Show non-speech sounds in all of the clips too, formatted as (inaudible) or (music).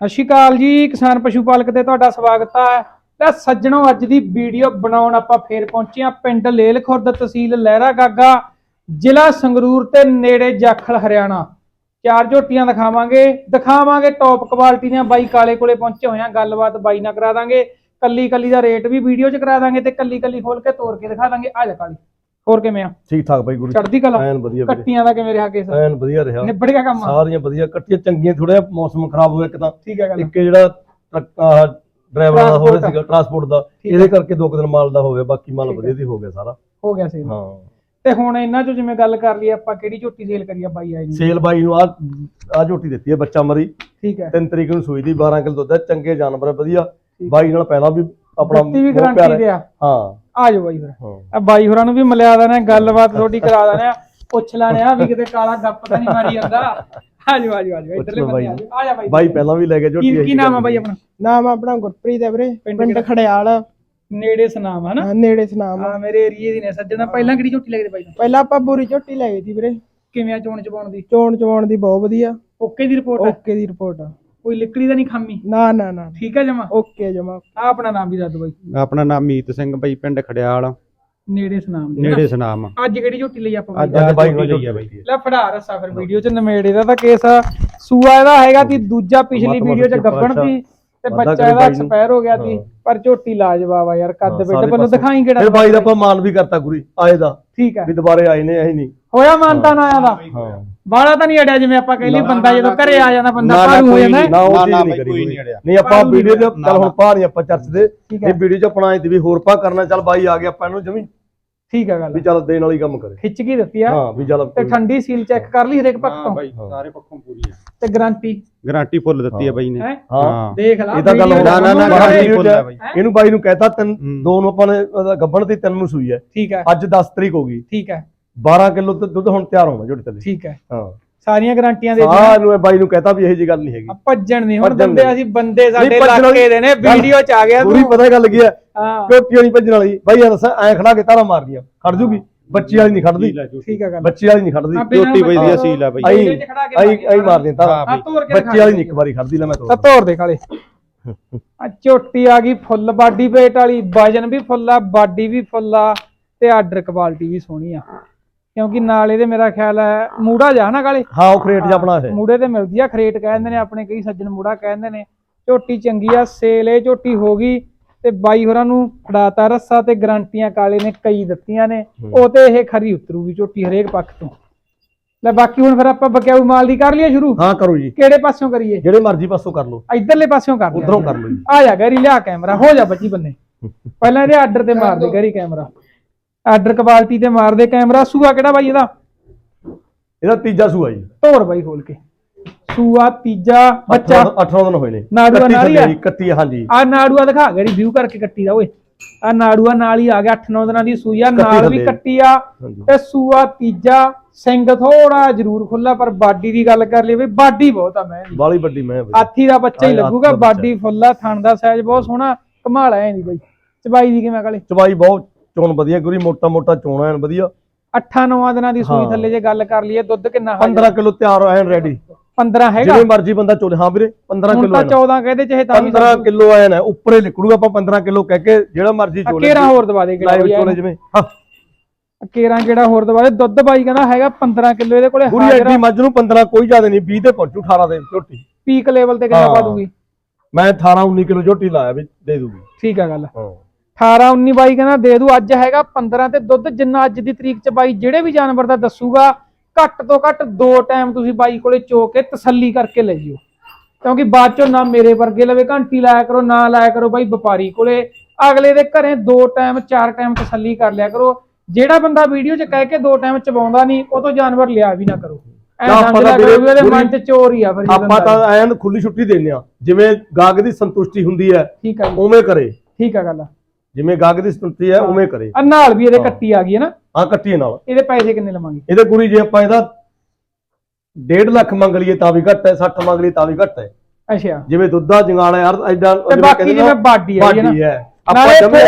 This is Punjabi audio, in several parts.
ਸਤਿ ਸ਼੍ਰੀ ਅਕਾਲ ਜੀ, ਕਿਸਾਨ ਪਸ਼ੂ ਪਾਲਕ ਤੇ ਤੁਹਾਡਾ ਸਵਾਗਤ ਹੈ ਤਾਂ ਸੱਜਣੋ, ਅੱਜ ਦੀ ਵੀਡੀਓ ਬਣਾਉਣ ਆਪਾਂ ਫੇਰ ਪਹੁੰਚੇ ਹਾਂ ਪਿੰਡ ਲੇਲ ਖੁਰਦ ਤਹਿਸੀਲ ਲਹਿਰਾ ਗਾਗਾ, ਜ਼ਿਲ੍ਹਾ ਸੰਗਰੂਰ ਤੇ ਨੇੜੇ ਜਾਖਲ, ਹਰਿਆਣਾ। ਚਾਰ ਝੋਟੀਆਂ ਦਿਖਾਵਾਂਗੇ ਦਿਖਾਵਾਂਗੇ ਟੌਪ ਕੁਆਲਿਟੀ ਦੀਆਂ, ਬਾਈ ਕਾਲੇ ਕੋਲੇ ਪਹੁੰਚੇ ਹੋਏ ਆ ਗੱਲਬਾਤ ਬਾਈ ਨਾਲ ਕਰਾ ਦਾਂਗੇ। ਕੱਲੀ ਕੱਲੀ ਦਾ ਰੇਟ ਵੀ ਵੀਡੀਓ 'ਚ ਕਰਾ ਦਾਂਗੇ ਤੇ ਕੱਲੀ ਕੱਲੀ ਖੋਲ ਕੇ ਤੋੜ ਕੇ ਦਿਖਾ ਦਾਂਗੇ, ਆ ਜਾ ਕਾਲੀ। ਹੋਰ ਕਿਵੇਂ ਆ? ਠੀਕ ਠਾਕ ਬਾਈ ਗੁਰੂ ਚੜਦੀ ਕਲਾ? ਐਨ ਵਧੀਆ ਵੀਰੇ। ਕੱਟੀਆਂ ਦਾ ਕਿਵੇਂ ਰਿਹਾ ਕੇਸ? ਐਨ ਵਧੀਆ ਰਿਹਾ। ਨਿਬੜ ਗਿਆ ਕੰਮ? ਸਾਰੀਆਂ ਵਧੀਆ ਕੱਟੀਆਂ ਚੰਗੀਆਂ ਥੋੜਾ ਮੌਸਮ ਖਰਾਬ ਹੋ ਗਿਆ ਇੱਕ ਤਾਂ। ਠੀਕ ਹੈ ਗੱਲ। ਇੱਕ ਜਿਹੜਾ ਟਰੱਕ ਆਹ ਡਰਾਈਵਰ ਦਾ ਹੋ ਰਿਹਾ ਸੀਗਾ ਟਰਾਂਸਪੋਰਟ ਦਾ। ਠੀਕ। ਇਹਦੇ ਕਰਕੇ ਦੋ ਕੁ ਦਿਨ ਮਾਲ ਦਾ ਹੋ ਗਿਆ ਬਾਕੀ ਮਾਲ ਠੀਕ ਹੈ। ਵਧੀਆ ਦੀ ਹੋ ਗਿਆ ਸਾਰਾ। ਹੋ ਗਿਆ ਸੀ। ਹਾਂ। ਤੇ ਹੁਣ ਇਹਨਾਂ ਚੋਂ ਜਿਵੇਂ ਗੱਲ ਕਰ ਲਈ ਆਪਾਂ ਕਿਹੜੀ ਝੋਟੀ ਸੇਲ ਕਰੀ ਆ ਬਾਈ ਆਈ ਨੂੰ? ਸੇਲ ਬਾਈ ਨੂੰ ਆ ਆ ਝੋਟੀ ਦਿੱਤੀ ਹੈ ਬੱਚਾ ਮਰੀ। ਠੀਕ ਹੈ। 3 ਤਰੀਕ ਨੂੰ ਸੂਈ ਦੀ 12 ਕਿਲੋ ਦੁੱਧ ਹੈ ਚੰਗੇ ਜਾਨਵਰ ਹੈ ਵਧੀਆ। ਬਾਈ ਨਾਲ ਪਹਿਲਾਂ ਵੀ ਆਪਣਾ ਦਿੱਤੀ ਵੀ ਬਹੁਤ ਗਾਰੰਟੀ ਪਿਆਰ ਹੈ। ਦੇ ਆ। ਹਾਂ। ਆ ਜਾਓ ਬਾਈ ਫਿਰ। ਹਾਂ। ਆ ਬਾਈ ਹੋਰਾਂ ਨੂੰ ਵੀ ਮਿਲਿਆ ਦੇਣਾ ਗੱਲਬਾਤ ਤੁਹਾਡੀ ਕਰਾ ਦੇਣਾ ਪੁੱਛ ਲੈਣੇ ਆ ਵੀ ਕਿਤੇ ਕਾਲਾ ਗੱਪ ਤਾਂ ਨਹੀਂ ਮਾਰੀ ਜਾਂਦਾ। ਆ ਜਾਓ ਆ ਜਾਓ ਆ ਜਾਓ ਇਧਰਲੇ ਲਓ ਬਾਈ ਆ ਆ ਜਾ ਬਾਈ। ਬਾਈ ਪਹਿਲਾਂ ਵੀ ਲੈ ਕੇ ਝੋਟੀ ਕੀ ਨਾਮ ਆ ਬਾਈ। ਆਪਣਾ? ਨਾਮ ਆਪਣਾ ਗੁਰਪ੍ਰੀਤ ਹੈ ਵੀਰੇ ਪਿੰਡ ਪਿੰਡ ਕਿਹੜਾ? ਖੜਿਆਲ। ਨੇੜੇ ਸੁਨਾਮ ਹਨਾ ਹਾਂ, ਨੇੜੇ ਸੁਨਾਮ ਹਾਂ ਮੇਰੇ ਏਰੀਏ ਦੀ ਨੇ ਸੱਜਣਾ ਪਹਿਲਾਂ ਕਿਹੜੀ ਝੋਟੀ ਲੱਗਦੀ ਬਾਈ ਨੂੰ? ਪਹਿਲਾਂ ਆਪਾਂ ਬੂਰੀ ਝੋਟੀ ਲੈ ਗਈ ਸੀ ਵੀਰੇ। ਕਿਵੇਂ ਆ ਚੋਣ ਚਪਾਉਣ ਦੀ? ਚੋਣ ਚਵਾਉਣ ਦੀ ਬਹੁਤ ਵਧੀਆ। ਓਕੇ ਦੀ ਰਿਪੋਰਟ ਓਕੇ ਦੀ ਰਿਪੋਰਟ ਆ। ਕੋਈ ਲਿਕੜੀ ਦਾ ਨਹੀਂ ਖਾਮੀ? ਨਾ ਨਾ ਨਾ ਠੀਕ ਹੈ ਜਮਾ? ਓਕੇ ਜਮਾ। ਆ ਆਪਣਾ ਨਾਮ ਵੀ ਦੱਸ ਬਾਈ। ਆਪਣਾ ਨਾਮ ਮੀਤ ਸਿੰਘ ਬਈ ਪਿੰਡ ਖੜਿਆਲ। ਨੇੜੇ ਸੁਨਾਮ ਦੇ? ਨੇੜੇ ਸੁਨਾਮ। ਅੱਜ ਕਿਹੜੀ ਝੋਟੀ ਲਈ ਆਪਾਂ? ਅੱਜ ਅੱਜ ਬਾਈ ਝੋਟੀ ਨੂੰ ਲਈ ਆ ਬਾਈ। ਲੈ ਫੜਾ ਰਸਾ ਫਿਰ ਵੀਡੀਓ ਚ ਨਮੇੜੇ ਦਾ ਤਾਂ ਕੇਸ ਆ। ਸੂਆ ਇਹਦਾ ਹੈਗਾ ਤੀ ਦੂਜਾ ਪਿਛਲੀ ਵੀਡੀਓ ਚ ਗੱਬਣ ਸੀ ਤੇ ਬੱਚਾ ਇਹਦਾ। ਐਕਸਪਾਇਰ ਹੋ ਗਿਆ ਸੀ ਹਾਂ। ਪਰ ਝੋਟੀ ਲਾਜਵਾਬ ਆ ਯਾਰ ਕੱਦ ਹਾਂ, ਬਿੱਟ ਪਹਿਲਾਂ। ਦਿਖਾਈ ਕਿਹੜਾ ਫਿਰ ਬਾਈ ਦਾ ਆਪਾਂ ਮਾਨ ਵੀ ਕਰਤਾ ਗੁਰੀ ਆਏ ਦਾ। ਠੀਕ ਹੈ ਵੀ ਦੁਬਾਰੇ ਆਏ ਨੇ ਅਸੀਂ ਨਹੀਂ। ਹੋਇਆ ਮਾਨਤਾ ਨਾ ਆਇਆ ਦਾ ਹਾਂ। ਬਾਲਾ ਤਾਂ ਨਹੀਂ ਅੜਿਆ ਜਿਵੇਂ ਆਪਾਂ ਕਹਿੰਦੇ ਬੰਦਾ ਜਦੋਂ ਘਰੇ ਆ ਜਾਂਦਾ ਬੰਦਾ ਭਾਰੂ ਹੋ ਜਾਂਦਾ। ਨਹੀਂ। ਨਾ ਉਹ ਨਾ, ਚੀਜ਼ ਨਹੀਂ ਕਰੀ। ਨਹੀਂ ਅੜਿਆ। ਨਹੀਂ ਆਪਾਂ ਭਾਰੂ ਵੀਡੀਓ ਨਾ, ਚੱਲ ਹੁਣ। ਪਾ ਨਹੀਂ ਆਪਾਂ ਚਰਚ ਦੇ ਹੈ। ਇਹ ਵੀਡੀਓ ਚ ਆਪਣਾ ਤੇ ਵੀ ਹੋਰ ਪਾ ਕਰਨਾ ਚੱਲ ਬਾਈ ਆ ਗਿਆ ਆਪਾਂ ਇਹਨੂੰ ਜਮੀ। ਠੀਕ ਹੈ ਗੱਲ। ਵੀ ਚੱਲ ਦੇਣ ਵਾਲੀ ਕੰਮ ਕਰੇ। ਖਿੱਚ ਕੀ ਦਿੱਤੀ ਆ। ਹਾਂ ਵੀ ਚੱਲ ਤੇ ਠੰਡੀ ਸੀਲ ਚੈੱਕ ਕਰ ਲਈ ਹਰੇਕ ਪੱਖ। ਹਾਂ। ਤੋਂ ਬਾਈ ਸਾਰੇ ਪੱਖੋਂ ਪੂਰੀ ਆ। ਤੇ ਗਾਰੰਟੀ। ਗਾਰੰਟੀ ਫੁੱਲ ਦਿੱਤੀ ਆ ਬਾਈ ਨੇ। ਹੈ? ਹਾਂ। ਦੇਖ ਲਾ ਇਹ ਤਾਂ ਗੱਲ ਹੋ- ਨਾ, ਨਾ, ਨਾ, ਗਾਰੰਟੀ ਹੈਂ? ਫੁੱਲ ਆ ਬਾਈ। ਇਹਨੂੰ ਬਾਈ ਨੂੰ ਕਹਿਤਾ ਤਿੰਨ ਹੂੰ। ਦੋ ਨੂੰ ਆਪਾਂ ਨੇ ਗੱਬਣ ਦੀ ਤਿੰਨ ਨੂੰ ਸੂਈ ਹੈ। ਠੀਕ ਹੈ। ਅੱਜ 10 ਤਰੀਕ ਹੋ ਗਈ। ਠੀਕ ਹੈ। 12 ਕਿਲੋ ਤੇ ਦੁੱਧ ਹੁਣ ਤਿਆਰ ਹੋਣਾ ਝੋਟੀ ਥੱਲੇ। ਠੀਕ ਹੈ। ਹਾਂ। ਸਾਰੀਆਂ ਗਾਰੰਟੀਆਂ ਦੇ ਸਾਹ ਨੂੰ ਇਹ ਬਾਈ ਨੂੰ ਕਹਿਤਾ ਵੀ ਇਹੋ ਜੀ ਗੱਲ ਨਹੀਂ ਹੈਗੀ। ਆ ਭੱਜਣ ਨਹੀਂ। ਹੁਣ ਬੰਦੇ। ਅਸੀਂ ਬੰਦੇ ਸਾਡੇ ਇਲਾਕੇ ਦੇ ਨੇ ਵੀਡੀਓ ਚ ਆ ਗਿਆ ਪੂਰੀ ਪਤਾ ਗੱਲ ਕੀ ਹੈ? ਹਾਂ। ਝੋਟੀ ਨਹੀਂ ਭੱਜਣ ਵਾਲੀ। ਬਾਈ ਇਹ ਦੱਸ ਐ ਖੜਾ ਕੇ ਤਾਰਾ ਮਾਰਦੀਆਂ ਖੜ ਜੂਗੀ। ਬੱਚੀ ਵਾਲੀ ਨਹੀਂ ਖੜਦੀ। ਠੀਕ ਹੈ ਗੱਲ। ਬੱਚੀ ਵਾਲੀ ਨਹੀਂ ਖੜਦੀ। ਆ ਝੋਟੀ ਬਈ ਦੀ ਮਤਲਬ ਅਸੀਲ ਆ ਬਾਈ। ਆਈ ਵੀਡੀਓ ਚ ਖੜਾ ਕੇ ਆਈ ਆਈ ਮਾਰਦੀਆਂ ਤਾਰਾ। ਹਾਂ ਆ ਤੋੜ ਕੇ ਬੱਚੀ ਵਾਲੀ ਨਹੀਂ ਇੱਕ ਵਾਰੀ ਖੜਦੀ ਲੈ ਮੈਂ ਤੋੜ ਤੋੜ ਦੇ ਕਾਲੇ। ਆ ਝੋਟੀ ਆ ਗਈ ਫੁੱਲ ਬਾਡੀ ਵੇਟ ਵਾਲੀ। ਵਜਨ ਵੀ ਫੁੱਲ ਆ ਬਾਡੀ ਵੀ ਫੁੱਲ ਆ ਤੇ ਆਰਡਰ ਕੁਆਲਿਟੀ ਵੀ ਸੋਹਣੀ ਆ। ਕਿਉਂਕਿ ਨਾਲ ਇਹਦੇ ਮੇਰਾ ਖਿਆਲ ਹੈ ਮੂੜਾ ਜਾ ਨਾ ਕਾਲੇ? ਹਾਂ ਉਹ ਕ੍ਰੇਟ ਜਿਹਾ ਬਣਾ ਹੈ ਮੂੜੇ ਤੇ ਮਿਲਦੀ ਆ ਖਰੇਟ ਕਹਿੰਦੇ ਨੇ ਆਪਣੇ ਕਈ ਸੱਜਣ ਮੂੜਾ ਕਹਿੰਦੇ ਨੇ। ਝੋਟੀ ਚੰਗੀ ਆ ਸੇਲ ਇਹ ਝੋਟੀ ਹੋ ਗਈ ਤੇ ਬਾਈ ਹੋਰਾਂ ਨੂੰ ਫੜਾਤਾ ਰੱਸਾ ਤੇ ਗਰੰਟੀਆਂ ਕਾਲੇ ਨੇ ਕਈ ਦਿੱਤੀਆਂ ਨੇ। ਉਹ ਤੇ ਇਹ ਖਰੀ ਉਤਰੂਗੀ ਝੋਟੀ ਹਰੇਕ ਪੱਖ ਤੋਂ। ਲੈ ਬਾਕੀ ਹੁਣ ਫਿਰ ਆਪਾਂ ਬਕਿਆਊ ਮਾਲ ਦੀ ਕਰ ਲਈਏ ਸ਼ੁਰੂ? ਹਾਂ ਕਰੋ ਜੀ। ਕਿਹੜੇ ਪਾਸਿਓਂ ਕਰੀਏ? ਜਿਹੜੇ ਮਰਜ਼ੀ ਪਾਸੋਂ ਕਰ ਲਓ। ਇਧਰਲੇ ਪਾਸਿਓਂ ਕਰ ਲਿਆ ਉਧਰੋਂ ਕਰ ਲਓ ਜੀ। ਆ ਜਾ ਗੈਰੀ ਲਿਆ ਕੈਮਰਾ ਹੋ ਜਾ ਬੱਚੀ ਬੰਨੇ। (laughs) ਪਹਿਲਾਂ ਇਹਦੇ ਆਰਡਰ ਤੇ ਮਾਰ ਦੇ ਗੈਰੀ ਕੈਮਰਾ। ਆਰਡਰ ਕੁਆਲਿਟੀ ਤੇ ਮਾਰ ਦੇ ਕੈਮਰਾ ਸੂਆ ਕਿਹੜਾ ਬਾਈ ਇਹਦਾ? ਇਹਦਾ ਤੀਜਾ ਸੂਆ ਜੀ। ਧੋਰ ਬਾਈ ਖੋਲ ਕੇ। ਸੂਆ ਤੀਜਾ ਬੱਚਾ। 18 ਦਿਨ ਹੋਏ ਨੇ। ਨਾੜੂਆ ਨਾਲ ਹੀ ਆ? ਥੱਲੇ ਜੀ, ਕੱਟੀ ਆ, ਹਾਂਜੀ। ਆ ਨਾੜੂਆ ਦਿਖਾ ਗੈਰੀ ਵਿਊ ਕਰਕੇ ਕੱਟੀ ਦਾ ਓਏ। ਆ ਨਾੜੂਆ ਨਾਲ ਹੀ ਆ ਗਿਆ 8-9 ਦਿਨਾਂ ਦੀ ਸੂਈ ਆ ਨਾਲ ਵੀ। ਕੱਟੀ ਆ। ਤੇ ਸੂਆ ਤੀਜਾ ਸਿੰਘ ਥੋੜਾ ਜ਼ਰੂਰ ਖੁੱਲਾ ਪਰ ਬਾਡੀ ਦੀ ਗੱਲ ਕਰ ਲਈ ਵੀ ਬਾਡੀ ਬਹੁਤ ਆ ਮੈਂ ਬਾਲੀ ਵੱਡੀ ਮੈਂ। ਹਾਥੀ ਦਾ ਬੱਚਾ ਹੀ ਲੱਗੂਗਾ। ਬਾਡੀ ਫੁੱਲਾ ਥਣ ਦਾ ਸਾਈਜ਼ ਬਹੁਤ ਸੋਹਣਾ ਕਮਾਲ ਐ ਦੀ ਬਾਈ। ਚਬਾਈ ਦੀ ਕਿਵੇਂ ਕਾਲੇ? ਚਵਾਈ ਬਹੁਤ ਚੋਣ ਵਧੀਆ ਗੁਰੀ ਮੋਟਾ ਮੋਟਾ ਚੋਣਾ ਐਨ ਵਧੀਆ। 8-9 ਦਿਨਾਂ ਦੀ ਸੂਈ ਹਾਂ। ਥੱਲੇ ਜੇ ਗੱਲ ਕਰ ਲਈਏ ਦੁੱਧ ਕਿੰਨਾ ਹਾਜ਼ਰ 15 ਕਿਲੋ ਤਿਆਰ ਐਨ ਰੈਡੀ 15 ਹੈਗਾ? ਜਿਵੇਂ ਮਰਜ਼ੀ ਬੰਦਾ ਚੋਲੇ। ਹਾਂ ਵੀਰੇ 15 ਹੁਣ ਕਿਲੋ ਤਾਂ 14 ਕਹਦੇ ਚਾਹੇ ਤਾਂ ਵੀ 15 ਕਿਲੋ ਐਨ ਹੈ ਉੱਪਰੇ ਲਿਕੜੂਗਾ ਆਪਾਂ 15 ਕਿਲੋ ਕਹਿ ਕੇ ਜਿਹੜਾ ਮਰਜ਼ੀ ਚੋਲੇ ਕੇਰਾ ਹੋਰ ਦਵਾ ਦੇ ਲਾਈਵ ਚੋਲੇ ਜਿਵੇਂ। ਹਾਂ। ਕੇਰਾ ਜਿਹੜਾ ਹੋਰ ਦਵਾ ਦੇ। ਦੁੱਧ ਬਾਈ ਕਹਿੰਦਾ ਹੈਗਾ 15 ਕਿਲੋ ਇਹਦੇ ਕੋਲੇ ਗੁਰੀ ਹਾਜ਼ਰ ਐਡੀ ਮੱਝ ਨੂੰ 15 ਕੋਈ ਜ਼ਿਆਦਾ ਨਹੀਂ 20 ਤੇ ਪਹੁੰਚੂ 18 ਦੇ ਝੋਟੀ। ਪੀਕ ਲੈਵਲ ਤੇ ਕਿੰਨਾ ਹਾਂ। ਪਾ ਦੂਗੀ ਮੈਂ 18 19 ਕਿਲੋ ਝੋਟੀ ਲਾਇਆ ਵੀ ਦੇ ਦੂਗੀ। ਠੀਕ ਆ ਗੱਲ। ਹਾਂ। 18 19 ਬਾਈ ਕਹਿੰਦਾ ਦੇ ਦੂ ਅੱਜ ਹੈਗਾ 15 ਤੇ ਦੁੱਧ ਜਿੰਨਾ ਅੱਜ ਦੀ ਤਰੀਕ ਚ ਬਾਈ ਜਿਹੜੇ ਵੀ ਜਾਨਵਰ ਦਾ ਦੱਸੂਗਾ ਘੱਟ ਤੋਂ ਘੱਟ ਦੋ ਟਾਈਮ ਤੁਸੀਂ ਬਾਈ ਕੋਲੇ ਚੋ ਕੇ ਤਸੱਲੀ ਕਰਕੇ ਲੈ ਜਿਓ। ਕਿਉਂਕਿ ਬਾਅਦ ਚੋਂ ਨਾ ਮੇਰੇ ਵਰਗੇ ਲਵੇ ਘੰਟੀ ਲਾਇਆ ਕਰੋ ਨਾ ਲਾਇਆ ਕਰੋ ਬਾਈ ਵਪਾਰੀ ਕੋਲੇ। ਅਗਲੇ ਦੇ ਘਰੇ ਦੋ ਟਾਈਮ ਚਾਰ ਟਾਈਮ ਤਸੱਲੀ ਕਰ ਲਿਆ ਕਰੋ। ਜਿਹੜਾ ਬੰਦਾ ਵੀਡੀਓ 'ਚ ਕਹਿ ਕੇ ਦੋ ਟਾਈਮ ਚਵਾਉਂਦਾ ਨਹੀਂ ਉਹ ਤੋਂ ਜਾਨਵਰ ਲਿਆ ਵੀ ਨਾ ਕਰੋ। ਮਨ 'ਚ ਚੋਰ ਹੀ ਆ ਫਿਰ ਆਪਾਂ। ਤਾਂ ਐਨ ਖੁੱਲੀ ਛੁੱਟੀ ਦਿੰਦੇ ਆ ਜਿਵੇਂ ਗਾਗ ਦੀ ਸੰਤੁਸ਼ਟੀ ਹੁੰਦੀ ਹੈ ਆ ਉਵੇਂ ਕਰੇ। ਠੀਕ ਆ ਗੱਲ। ਜਿਵੇਂ ਗਾਗ ਦੀ ਸੰਤੁਸ਼ਟੀ ਹੈ ਉਵੇਂ ਕਰੇ। ਆ ਨਾਲ ਵੀ ਇਹਦੇ। ਕੱਟੀ ਆ ਗਈ ਹੈ ਨਾ? ਹਾਂ ਕੱਟੀਏ ਨਾਲ। ਇਹਦੇ ਪੈਸੇ ਕਿੰਨੇ ਲਵਾਂਗੇ? ਇਹਦੇ ਗੁਰੀ ਜੇ ਆਪਾਂ ਇਹਦਾ 1.5 ਲੱਖ ਮੰਗ ਲਈਏ ਤਾਂ ਵੀ ਘੱਟ ਹੈ 60 ਮੰਗ ਲਈਏ ਤਾਂ ਵੀ ਘੱਟ ਹੈ। ਅੱਛਾ। ਜਿਵੇਂ ਦੁੱਧਾ ਜੰਗਾਲਾ ਯਾਰ ਐਡਾ ਤੇ ਬਾਕੀ ਜਿਵੇਂ ਬਾਡੀ ਹੈ ਆਪਾਂ ਨਾਲੇ ਜਮੇ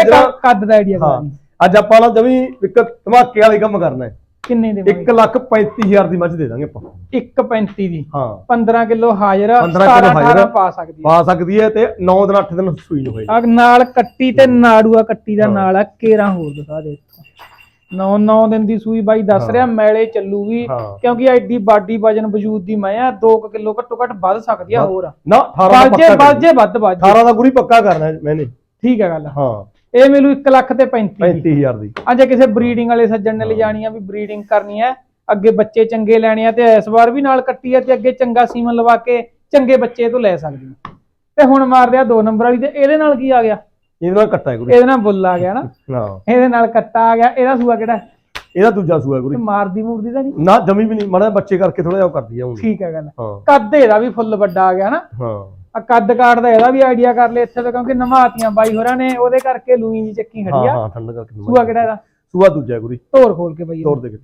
ਕੱਦ ਦਾ ਆਈਡੀਆ ਹਾਂ। ਅੱਜ ਆਪਾਂ ਨਾ ਜਮੀ ਇੱਕ ਧਮਾਕੇ ਵਾਲੀ ਕੰਮ ਕਰਨਾ ਹੈ। ਕਿੰਨੇ ਦੇ 1 ਲੱਖ 35000 ਦੀ ਮੱਝ ਦੇ ਦਾਂਗੇ ਆਪਾਂ। 1.35 ਦੀ। ਹਾਂ। 15 ਕਿਲੋ ਹਾਜ਼ਰ 15 ਕਿਲੋ 17 ਹਾਜ਼ਰ 18 ਪਾ ਸਕਦੀ ਹੈ ਪਾ ਸਕਦੀ ਹੈ ਤੇ 9 ਦਿਨ 8 ਦਿਨ ਸੂਈ ਨੂੰ ਹੋਏਗੀ। ਆ ਨਾਲ ਕੱਟੀ ਤੇ ਨਾੜੂਆ ਕੱਟੀ ਦਾ। ਨਾਲ ਆ ਕੇਰਾ ਹੋਰ ਦਿਖਾ ਦੇ 9 9 ਦਿਨ ਦੀ ਸੂਈ ਬਾਈ ਦੱਸ। ਰਿਹਾ ਮੈਲੇ ਚੱਲੂਗੀ। ਕਿਉਂਕਿ ਐਡੀ ਬਾਡੀ ਵਜਨ ਵਜੂਦ ਦੀ ਮੈਂ ਆ 2 ਕਿਲੋ ਘੱਟੋ ਘੱਟ ਵੱਧ ਸਕਦੀ ਆ ਹੋਰ ਨਾ 18 ਦਾ ਪੱਕਾ ਵੱਧ 18 ਦਾ ਗੁਰੀ ਪੱਕਾ ਕਰਨਾ ਮੈਨੇ। ਠੀਕ ਹੈ ਗੱਲ ਹਾਂ। ਇਹ ਮਿਲੂ 1 ਲੱਖ ਤੇ 35 ਦੀ 35000 ਦੀ। ਅੱਜ ਕਿਸੇ ਬਰੀਡਿੰਗ ਵਾਲੇ ਸੱਜਣ ਨੇ ਲਿਜਾਣੀ ਆ ਵੀ ਬਰੀਡਿੰਗ ਕਰਨੀ ਹੈ ਅੱਗੇ ਬੱਚੇ ਚੰਗੇ ਲੈਣੇ ਆ ਤੇ ਇਸ ਵਾਰ ਵੀ ਨਾਲ ਕੱਟੀ ਆ ਤੇ ਅੱਗੇ ਚੰਗਾ ਸੀਮਨ ਲਵਾ ਕੇ ਚੰਗੇ ਬੱਚੇ ਤੋਂ ਲੈ ਸਕਦੀ ਆ। ਤੇ ਹੁਣ ਮਾਰਦੇ ਆ 2 ਨੰਬਰ ਵਾਲੀ ਤੇ ਇਹਦੇ ਨਾਲ ਕੀ ਆ ਗਿਆ? ਇਹਦੇ ਨਾਲ ਕੱਟਾ ਹੈ ਗੁਰੀ ਇਹਦੇ ਨਾਲ ਬੁੱਲ ਆ ਗਿਆ ਨਾ। ਹਾਂ। ਇਹਦੇ ਨਾਲ ਕੱਟਾ ਆ ਗਿਆ। ਇਹਦਾ ਸੂਆ ਕਿਹੜਾ? ਇਹਦਾ ਦੂਜਾ ਸੂਆ ਗੁਰੀ ਮਾਰਦੀ ਮੂਰਦੀ ਤਾਂ ਨਹੀਂ? ਨਾ ਜਮੀ ਵੀ ਨਹੀਂ। ਮਾੜਾ ਬੱਚੇ ਕਰਕੇ ਥੋੜਾ ਜਿਹਾ ਉਹ ਕਰਦੀ ਆ ਹੁਣ ਠੀਕ ਹੈ ਗੱਲ। ਕੱਦ ਇਹਦਾ ਵੀ ਫੁੱਲ ਵੱਡਾ ਆ ਗਿਆ ਨਾ। ਹਾਂ। ਆ ਕੱਦ ਕਾਠ ਦਾ ਇਹਦਾ ਵੀ ਆਈਡੀਆ ਕਰ ਲੈ ਇੱਥੇ ਤੇ ਕਿਉਂਕਿ ਨਮਾਤੀਆਂ ਬਾਈ ਹੋਰਾਂ ਨੇ ਉਹਦੇ ਕਰਕੇ ਲੂਈ ਜੀ ਚੱਕੀ ਖੜੀ ਹਾਂ ਆ। ਹਾਂ ਠੰਡ ਕਰਕੇ ਸੂਆ ਕਿਹੜਾ ਇਹਦਾ? ਸੂਆ ਦੂਜਾ ਗੁਰੀ। ਧੋਰ ਖੋਲ ਕੇ ਬਈ ਤੋੜ ਦੇ ਕੇ।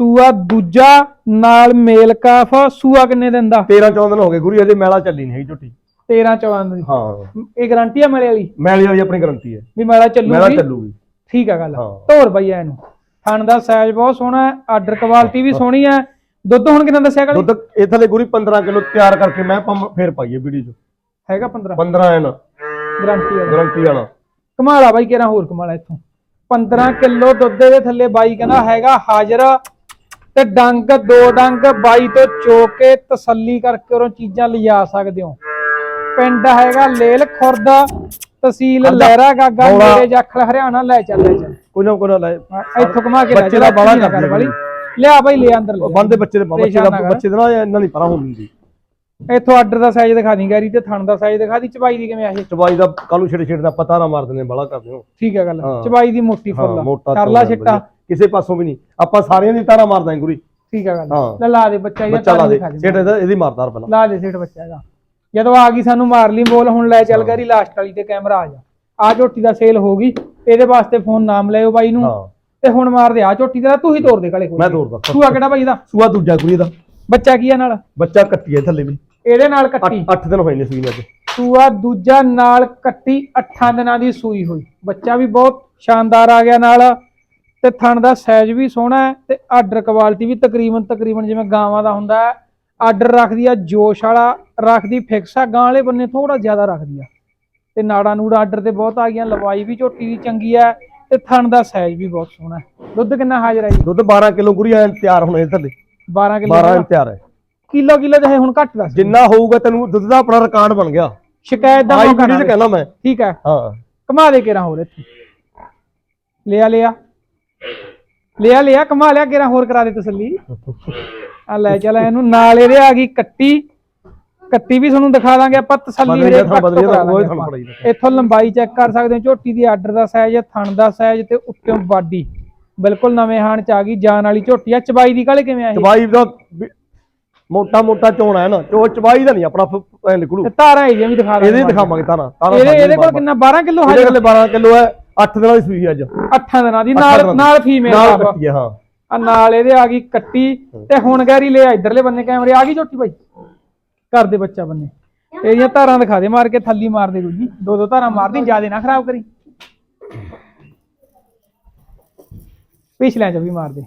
ਸੂਆ ਦੂਜਾ ਨਾਲ ਮੇਲ ਕਾਫ ਸੂਆ ਕਿੰਨੇ ਦਿਨ ਦਾ? 13 14 ਦਿਨ ਹੋ ਗਏ ਗੁਰੀ ਅਜੇ ਮੈਲਾ ਚੱਲੀ ਨਹੀਂ ਹੈਗੀ ਝੋਟੀ। 13 14 ਦੀ। ਹਾਂ। ਇਹ ਗਾਰੰਟੀ ਆ ਮੇਰੇ ਵਾਲੀ? ਮੈਲੀ ਵਾਲੀ ਆਪਣੀ ਗਾਰੰਟੀ ਹੈ। ਵੀ ਮੇਲਾ ਮੈਲਾ ਚੱਲੂਗੀ। ਚੱਲੂਗੀ ਠੀਕ ਆ ਗੱਲ। ਧੋਰ ਬਈ ਇਹਨੂੰ। ਥਣ ਦਾ ਸਾਈਜ਼ ਬਹੁਤ ਸੋਹਣਾ ਹੈ ਆਰਡਰ ਕੁਆਲਿਟੀ ਵੀ ਸੋਹਣੀ ਹੈ ਦੁੱਧ ਹੁਣ ਕਿੰਨਾ ਦੱਸਿਆ ਕਾਲੀ ਦੁੱਧ ਇਹ ਥਲੇ ਗੁਰੀ 15 ਕਿਲੋ ਤਿਆਰ ਕਰਕੇ ਮੈਂ ਪੰਮ ਫੇਰ ਪਾਈਏ ਵੀਡੀਓ ਚ। ਹੈਗਾ 15 15 ਐਨ। ਗਾਰੰਟੀ ਵਾਲਾ। ਗਾਰੰਟੀ ਵਾਲਾ। ਕਮਾਲਾ ਬਾਈ ਕਿਹੜਾ ਹੋਰ ਕਮਾਲਾ ਇੱਥੋਂ। 15 ਕਿਲੋ ਦੁੱਧ ਦੇ ਥੱਲੇ ਬਾਈ ਕਹਿੰਦਾ ਹੈਗਾ ਹਾਜ਼ਰ। ਤੇ ਡੰਗ ਦੋ ਡੰਗ ਬਾਈ ਤੋਂ ਚੋ ਕੇ ਤਸੱਲੀ ਕਰਕੇ ਉਹ ਚੀਜ਼ਾਂ ਲਿਜਾ ਸਕਦੇ ਹੋ। ਪਿੰਡ ਹੈਗਾ ਲੇਲ ਖੁਰਦ ਤਹਿਸੀਲ ਲਹਿਰਾ ਗਾਗਾ। ਮੇਰੇ ਜਾਖਲ ਹਰਿਆਣਾ ਲੈ ਚੱਲ ਲੈ ਚੱਲ। ਕੋਈ ਨਾ ਕੋਈ ਨਾ ਲੈ। ਇੱਥੋਂ ਘੁਮਾ ਕੇ ਲੈ ਬੱਚੇ ਦਾ ਬਾਲਾ ਵਾਲੀ। ਹੈ ਲਿਆ ਬਾਈ ਲੈ ਅੰਦਰ ਲੈ ਉਹ ਬੰਦੇ ਬੱਚੇ ਦੇ ਬੱਚੇ ਪਰੇਸ਼ਾਨ ਨਾ ਦਾ ਕਰ। ਬੱਚੇ ਦੇ ਨਾਲ ਇਹਨਾਂ ਨਹੀਂ ਪਰਾਂ ਹੁੰਦੀ ਇੱਥੋਂ ਆਰਡਰ ਦਾ ਸਾਈਜ਼ ਦਿਖਾ ਦੀ ਗੈਰੀ ਤੇ ਥਣ ਦਾ ਸਾਈਜ਼ ਦਿਖਾ ਦੀ ਚਬਾਈ ਦੀ ਕਿਵੇਂ ਆ ਇਹ? ਚਬਾਈ ਦਾ ਕਾਲੂ ਛੇੜੇ ਛੇੜੇ ਦਾ ਪਤਾ ਨਾ ਮਾਰ ਦਿੰਦੇ ਬਾਲਾ ਕਰਦੇ ਹੋ। ਠੀਕ ਹੈ ਗੱਲ। ਹਾਂ। ਚਬਾਈ ਦੀ ਮੋਟੀ ਫੁੱਲ ਚੌੜਾ ਛਿੱਟਾ। ਵਧੀਆ। ਕਿਸੇ ਪਾਸੋਂ ਵੀ ਨਹੀਂ। ਆਪਾਂ ਸਾਰਿਆਂ ਦੀ ਤਾਰਾ ਮਾਰਦਾ ਗੁਰੀ। ਠੀਕ ਹੈ ਗੱਲ। ਹਾਂ। ਲੈ ਲਾ ਦੇ ਬੱਚਾ ਇਹਦਾ ਬੱਚਾ ਲਾ ਦੇ। ਦੇ। ਛੇੜੇ ਦਾ ਇਹਦੀ ਮਾਰਦਾਰ ਪਹਿਲਾਂ। ਲਾ ਦੇ ਸੇਠ ਬੱਚਾ ਇਹਦਾ। ਜਦੋਂ ਆ ਗਈ ਸਾਨੂੰ ਮਾਰ ਲਈ ਬੋਲ ਹੁਣ ਲੈ ਚੱਲ ਗੈਰੀ ਲਾਸਟ ਵਾਲੀ ਤੇ ਕੈਮਰਾ ਆ ਜਾ। ਆ ਝੋਟੀ ਦਾ ਸੇਲ ਹੋ ਗਈ। ਇਹਦੇ ਵਾਸਤੇ ਫੋਨ ਨਾਮ ਲਿਓ ਬਾਈ ਨੂੰ। ਹਾਂ। ਤੇ ਹੁਣ ਮਾਰ ਦੇ ਆ ਝੋਟੀ ਦਾ ਤੂੰ ਹੀ ਤੋੜ ਦੇ ਕਾਲੇ ਕੋਲ ਮੈਂ ਤੋੜਦਾ ਸੂਆ ਕਿਹੜਾ ਬਾਈ ਦਾ? ਸੂਆ ਦੂਜਾ ਗੁਰੀ ਦਾ। ਬੱਚਾ ਕੀ ਆ ਨਾਲ? ਬੱਚਾ ਕੱਟੀ ਹੈ ਥੱਲੇ ਵੀ। ਇਹਦੇ ਨਾਲ ਕੱਟੀ? 8 ਦਿਨ ਹੋਏ ਨੇ ਸੂਈ ਨੇ ਅੱਜ। ਸੂਆ ਦੂਜਾ ਨਾਲ ਕੱਟੀ 8 ਦਿਨਾਂ ਦੀ ਸੂਈ ਹੋਈ। ਬੱਚਾ ਵੀ ਬਹੁਤ ਸ਼ਾਨਦਾਰ ਆ ਗਿਆ ਨਾਲ। ਤੇ ਥਣ ਦਾ ਸਾਈਜ਼ ਵੀ ਸੋਹਣਾ ਹੈ ਤੇ ਆਰਡਰ ਕੁਆਲਿਟੀ ਵੀ ਤਕਰੀਬਨ ਤਕਰੀਬਨ ਜਿਵੇਂ ਗਾਵਾਂ ਦਾ ਹੁੰਦਾ ਆਰਡਰ ਰੱਖਦੀ ਆ ਜੋਸ਼ ਵਾਲਾ ਰੱਖਦੀ ਫਿਕਸ ਆ। ਗਾਂ ਵਾਲੇ ਬੰਨੇ ਥੋੜਾ ਜ਼ਿਆਦਾ ਰੱਖਦੀ ਆ। ਤੇ ਨਾੜਾ ਨੂੜਾ ਆਰਡਰ ਤੇ ਬਹੁਤ ਆ ਗਈਆਂ। ਲਵਾਈ ਵੀ ਝੋਟੀ ਦੀ ਚੰਗੀ ਹੈ ਤੇ ਥਣ ਦਾ ਸਾਈਜ਼ ਵੀ ਬਹੁਤ ਸੋਹਣਾ ਹੈ। ਦੁੱਧ ਕਿੰਨਾ ਹਾਜ਼ਰ ਹੈ ਜੀ? ਦੁੱਧ 12 ਕਿਲੋ ਗੁਰੀ ਐਨ ਤਿਆਰ ਹੋਣੇ ਥੱਲੇ 12 ਕਿਲੋ 12 ਐਨ ਤਿਆਰ ਹੈ। ਕਿਲੋ ਕਿਲੋ ਚਾਹੇ ਹੁਣ ਘੱਟ ਦੱਸ ਜਿੰਨਾ ਹੋਊਗਾ ਤੈਨੂੰ ਦੁੱਧ ਦਾ ਆਪਣਾ ਰਿਕਾਰਡ ਬਣ ਗਿਆ। ਸ਼ਿਕਾਇਤ ਦਾ ਮੌਕਾ ਵੀਡੀਓ ਨਾ ਚ ਕਹਿਣਾ ਮੈਂ। ਠੀਕ ਹੈ। ਹਾਂ। ਕਮਾ ਦੇ ਕੇਰਾ ਹੋਰ ਇੱਥੇ। ਲਿਆ ਲਿਆ। ਲਿਆ ਲਿਆ ਕਮਾ ਲਿਆ ਕੇਰਾ ਹੋਰ ਕਰਾ ਦੇ ਤਸੱਲੀ। ਆ ਲੈ ਚੱਲ ਇਹਨੂੰ ਨਾਲ ਇਹਦੇ ਆ ਗਈ ਕੱਟੀ। ਕੱਟੀ ਵੀ ਤੁਹਾਨੂੰ ਦਿਖਾ ਦਾਂਗੇ ਆਪਾਂ ਤਸੱਲੀ ਦਾ। ਇੱਥੋਂ ਲੰਬਾਈ ਚੈੱਕ ਕਰ ਸਕਦੇ ਹੋ ਝੋਟੀ ਦੀ ਆਰਡਰ ਦਾ ਸਾਈਜ਼ ਥਣ ਦਾ ਸਾਈਜ਼ ਤੇ ਉੱਤੋਂ ਬਾਡੀ ਬਿਲਕੁਲ ਨਵੇਂ ਹਾਣ ਚ ਆ ਗਈ ਜਾਨ ਵਾਲੀ ਝੋਟੀ ਆ। ਚਬਾਈ ਦੀ ਕਾਲੇ ਕਿਵੇਂ ਆ ਇਹ? ਚਬਾਈ ਦਾ ਮੋਟਾ ਮੋਟਾ ਚੋਣਾ ਹੈ ਨਾ ਚੋ ਚਬਾਈ ਦਾ ਨਹੀਂ ਆਪਣਾ ਨਿਕਲੂ। ਤੇ ਧਾਰਾਂ ਇਹਦੀਆਂ ਵੀ ਦਿਖਾ ਇਹਦੇ ਦਾਂਗੇ ਦਿਖਾਵਾਂਗੇ ਤਾਰਾ ਤਾਰਾ ਇਹਦੇ ਇਹਦੇ ਕੋਲ ਕਿੰਨਾ 12 ਕਿਲੋ ਇਹਦੇ ਹਾਜ਼ਰ? ਕੋਲੇ 12 ਕਿਲੋ ਹੈ 8 ਦਿਨਾਂ ਦੀ ਸੂਈ ਹੈ ਅੱਜ। ਅੱਠਾਂ ਦਿਨਾਂ ਦੀ ਨਾਲ। ਨਾਲ ਫੀਮੇਲ ਨਾਲ ਆ ਕੱਟੀ ਹੈ ਹਾਂ। ਆ ਨਾਲ ਇਹਦੇ ਆ ਗਈ ਕੱਟੀ ਤੇ ਹੁਣ ਗੈਰੀ ਲੈ ਇਧਰਲੇ ਬੰਨੇ ਕੈਮਰੇ ਆ ਗਈ ਝੋਟੀ ਬਾਈ? ਘਰ ਦੇ ਬੱਚਾ ਬੰਨੇ। ਇਹਦੀਆਂ ਧਾਰਾਂ ਦਿਖਾ ਦੇ ਮਾਰ ਕੇ ਥੱਲੀ ਮਾਰ ਦੇ ਦੂਜੀ। ਦੋ ਦੋ ਧਾਰਾਂ ਮਾਰਦੀ ਜਿਆਦੇ ਨਾ ਖਰਾਬ ਕਰੀ। ਪਿਛਲਿਆਂ ਚ ਵੀ ਮਾਰ ਦੇ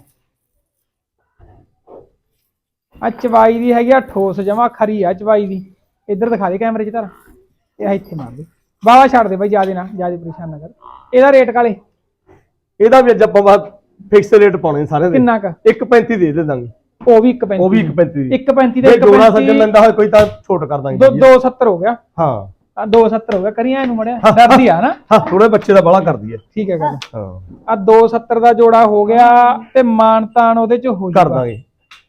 ਆ ਚਵਾਈ ਦੀ ਹੈਗੀ ਆ ਠੋਸ ਜਮਾ ਖਰੀ ਆ ਚਵਾਈ ਦੀ। ਇੱਧਰ ਦਿਖਾ ਦੇ ਕੈਮਰੇ 'ਚ ਧਾਰਾਂ। ਇਹ ਇੱਥੇ ਮਾਰ ਦੇ ਬਾਵਾ ਛੱਡ ਦੇ ਬਾਈ ਜਿਆਦੇ ਨਾ ਜਿਆਦੇ ਪਰੇਸ਼ਾਨ ਨਾ ਕਰ। ਇਹਦਾ ਰੇਟ ਕਾਲੇ ਇਹਦਾ ਵੀ ਅੱਜ ਆਪਾਂ ਬਾਅਦ ਫਿਕਸ ਰੇਟ ਪਾਉਣੇ ਸਾਰੇ ਦੇ। ਕਿੰਨਾ ਕ? 1.35 ਦੇ ਦੇ ਦਾਂਗੇ। ਉਹ ਵੀ 1.35 ਉਹ ਵੀ 1.35 ਦੀ। 1.35 ਜੇ ਦੇ ਜੋੜਾ ਸੱਜਣ ਲੈਂਦਾ ਹੋਵੇ ਕੋਈ ਤਾਂ ਛੋਟ ਕਰ ਦਾਂਗੇ ਦੋ ਜੀ। 270 ਹੋ ਗਿਆ। ਹਾਂ। ਆ 270 ਹੋ ਗਿਆ। ਕਰੀਆਂ ਇਹਨੂੰ ਮੜਿਆ? ਡਰਦੀ ਆ ਨਾ। ਹਾਂ ਥੋੜੇ ਬੱਚੇ ਦਾ ਬਾਲਾ ਕਰਦੀ ਹੈ ਠੀਕ ਹੈ ਗੱਲ ਹਾਂ। ਆ 270 ਦਾ ਜੋੜਾ ਹੋ ਗਿਆ ਤੇ ਮਾਨਤਾਨ ਉਹਦੇ ਚ ਹੋ ਕਰ ਦਾਂਗੇ।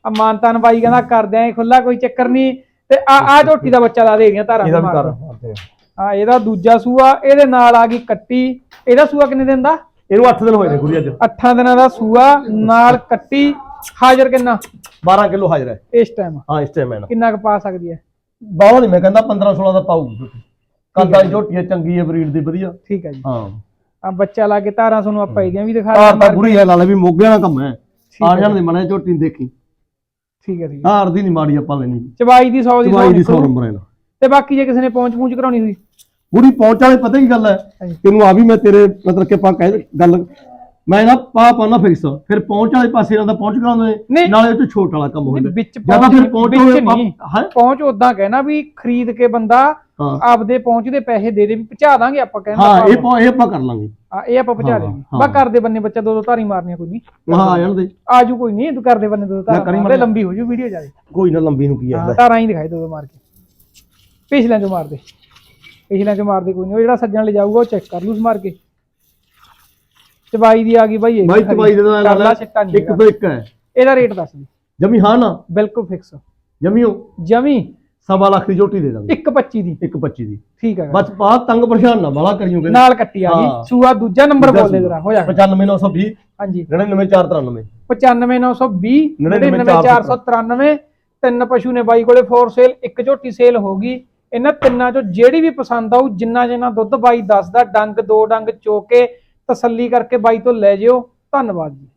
ਆ ਮਾਨਤਾਨ ਬਾਈ ਕਹਿੰਦਾ ਕਰਦੇ ਆਂ ਖੁੱਲਾ ਕੋਈ ਚੱਕਰ ਨਹੀਂ ਤੇ ਆ ਆ ਝੋਟੀ ਦਾ ਬੱਚਾ ਲਾ ਦੇ ਗਈਆਂ ਧਾਰਾਂ ਇਹਦਾ ਵੀ ਮਾਰ ਕਰ ਇਹਦਾ ਦੂਜਾ ਸੂਆ ਇਹਦੇ ਨਾਲ ਆ ਗਈ ਕੱਟੀ। ਇਹਦਾ ਸੂਆ ਕਿੰਨੇ ਦਿਨ ਦਾ? ਇਹਨੂੰ 8 ਦਿਨ ਹੋਏ ਨੇ ਗੁਰੀ ਅੱਜ 8 ਦਿਨਾਂ ਦਾ ਸੂਆ ਨਾਲ ਕੱਟੀ। ਹਾਜ਼ਰ ਕਿੰਨਾ? 12 ਕਿਲੋ ਹਾਜ਼ਰ ਹੈ। ਇਸ ਟਾਈਮ ਹਾਂ ਇਸ ਟਾਈਮ ਹੈ ਨਾ। ਕਿੰਨਾ ਕੁ ਪਾ ਸਕਦੀ ਹੈ? ਬਾਹਲਾ ਨਹੀਂ ਮੈਂ ਕਹਿੰਦਾ 15 16 ਦਾ ਪਾਊਗੀ ਝੋਟੀ ਕੰਦਾ ਦੀ ਝੋਟੀ ਹੈ ਚੰਗੀ ਹੈ ਬਰੀਡ ਦੀ ਵਧੀਆ। ਠੀਕ ਹੈ ਜੀ। ਹਾਂ। ਆ ਬੱਚਾ ਲਾ ਕੇ ਧਾਰਾਂ ਤੁਹਾਨੂੰ ਆਪਾਂ ਇਹਦੀਆਂ ਵੀ ਦਿਖਾ ਹਾਰ ਤਾਂ ਬੁਰੀ ਹੈ ਲਾਲੇ ਵੀ ਮੋਗਿਆਂ ਦਾ ਕੰਮ ਹੈ। ਆ ਜਾਣ ਦੇ ਮਨੇ ਝੋਟੀ ਦੇਖੀ। ਠੀਕ ਹੈ ਠੀਕ ਹੈ ਹਾਰ ਦੀ ਨਹੀਂ ਮਾੜੀ ਆਪਾਂ ਲੈਣੀ। ਚਬਾਈ ਦੀ 100 ਦੀ 100 ਚਵਾਈ ਦੀ 100 ਨਿਕਲੂ। ਨੰਬਰ ਹੈ ਨਾ। ਤੇ ਬਾਕੀ ਜੇ ਕਿਸੇ ਨੇ ਪਹੁੰਚ ਪਹੁੰਚ ਕਰਾਉਣੀ ਹੋਈ। ਬੁਰੀ ਪਹੁੰਚ ਵਾਲੇ ਪਤਾ ਕੀ ਗੱਲ ਹੈ। ਤੈਨੂੰ ਆ ਵੀ ਮੈਂ ਤੇਰੇ ਮਤਲਬ ਕਿ ਆਪਾਂ ਕਹਿ ਗੱਲ ਮੈਂ ਨਾ ਪਾ ਪਾਣਾ ਫਿਕਸ ਫਿਰ ਪਹੁੰਚ ਵਾਲੇ ਪਾਸੇ ਨਾਲ ਤਾਂ ਪਹੁੰਚ ਕਰਾਉਂਦੇ ਨਹੀਂ। ਨਾਲੇ ਉਹ 'ਚ ਛੋਟ ਵਾਲਾ ਕੰਮ ਹੁੰਦਾ। ਵਿੱਚ ਜਾਂ ਤਾਂ ਫਿਰ ਪਹੁੰਚ ਹੋਵੇ ਨਹੀਂ। ਹਾਂ? ਪਹੁੰਚ ਉਦਾਂ ਕਹਿਣਾ ਵੀ ਖਰੀਦ ਕੇ ਬੰਦਾ ਹਾਂ। ਆਪਦੇ ਪਹੁੰਚ ਦੇ ਪੈਸੇ ਦੇ ਦੇ ਵੀ ਪਹੁੰਚਾ ਦਾਂਗੇ ਆਪਾਂ ਕਹਿੰਦਾ ਹਾਂ ਇਹ ਪਾ- ਇਹ ਆਪਾਂ ਕਰ ਲਾਂਗੇ। ਇਹ ਆਪਾਂ ਪਹੁੰਚਾ ਹਾਂ। ਬਾ ਕਰਦੇ ਬੰਨੇ ਬੱਚਾ ਦੋ ਦੋ ਧਾਰੀ ਮਾਰਨੀਆਂ ਕੋਈ ਨਹੀਂ। ਹਾਂ ਆ ਜਾਣ ਦੇ। ਆਜੂ ਕੋਈ ਨਹੀਂ ਤੂੰ ਕਰਦੇ ਬੰਨੇ ਦੋ ਦੋ ਕਰੀ ਧਾਰਾਂ ਮਾਰ। ਦੇ ਲੰਬੀ ਹੋ ਜੂ ਵੀਡੀਓ ਜਾਦੇ ਕੋਈ ਨਾ ਲੰਬੀ ਨੂੰ ਕੀ ਹਾਂ ਹੈ ਧਾਰਾਂ ਹੀ ਦਿਖਾਈ ਦੋ ਦੋ ਮਾਰ ਕੇ। ਪਿਛਲਿਆਂ ਚੋਂ ਮਾਰ ਦੇ। ਪਿਛਲਿਆਂ ਚੋਂ ਮਾਰ ਦੇ ਕੋਈ ਨਹੀਂ ਉਹ ਜਿਹੜਾ ਸੱਜਣ ਲੈ ਜਾਊਗਾ ਉਹ ਚੈੱਕ ਕਰ ਲੂ ਉਸ ਮਾਰ ਕੇ। ਚਬਾਈ ਦੀ ਆ ਗਈ ਬਾਈ ਇਹ ਬਾਈ। ਤਬਾਈ ਦਾ ਕਰ ਲਾ ਲਾ ਛਿੱਟਾ ਨਹੀਂ ਇੱਕ ਤੋਂ ਇੱਕ ਹੈ। ਇਹਦਾ ਰੇਟ ਦੱਸ ਦੇ। ਜਮੀ ਹਾਂ ਨਾ? ਬਿਲਕੁਲ ਫਿਕਸ ਜਮੀਓ? ਜਮੀ? ਸਵਾ ਲੱਖ ਦੀ ਝੋਟੀ ਦੇ ਦਾਂਗੇ। 125 ਦੀ। ਇੱਕ 25 ਦੀ। ਠੀਕ ਹੈ। ਬਸ ਪਾ ਤੰਗ ਪਰੇਸ਼ਾਨ ਨਾ ਬਾਲਾ ਕਰਿਓਗੇ ਨਾਲ ਕੱਟੀ ਆ ਗਈ। ਸੂਆ ਦੂਜਾ ਨੰਬਰ ਬੋਲ ਦੇ ਜਰਾ ਹੋ ਜਾ 95920 ਹਾਂਜੀ। 99493 95920 99493 ਤਿੰਨ ਪਸ਼ੂ ਨੇ ਬਾਈ ਕੋਲੇ ਫੋਰ ਸੇਲ ਇੱਕ ਝੋਟੀ ਸੇਲ ਹੋ ਗਈ। ਇਹਨਾਂ ਤਿੰਨਾਂ ਚੋਂ ਜਿਹੜੀ ਵੀ ਪਸੰਦ ਆਊ ਜਿੰਨਾ ਜਿੰਨਾ ਦੁੱਧ ਬਾਈ ਦੱਸਦਾ ਡੰਗ ਦੋ ਡੰਗ ਚੋ ਕੇ ਤਸੱਲੀ ਕਰਕੇ ਬਾਈ ਤੋਂ ਲੈ ਜਿਓ। ਧੰਨਵਾਦ ਜੀ।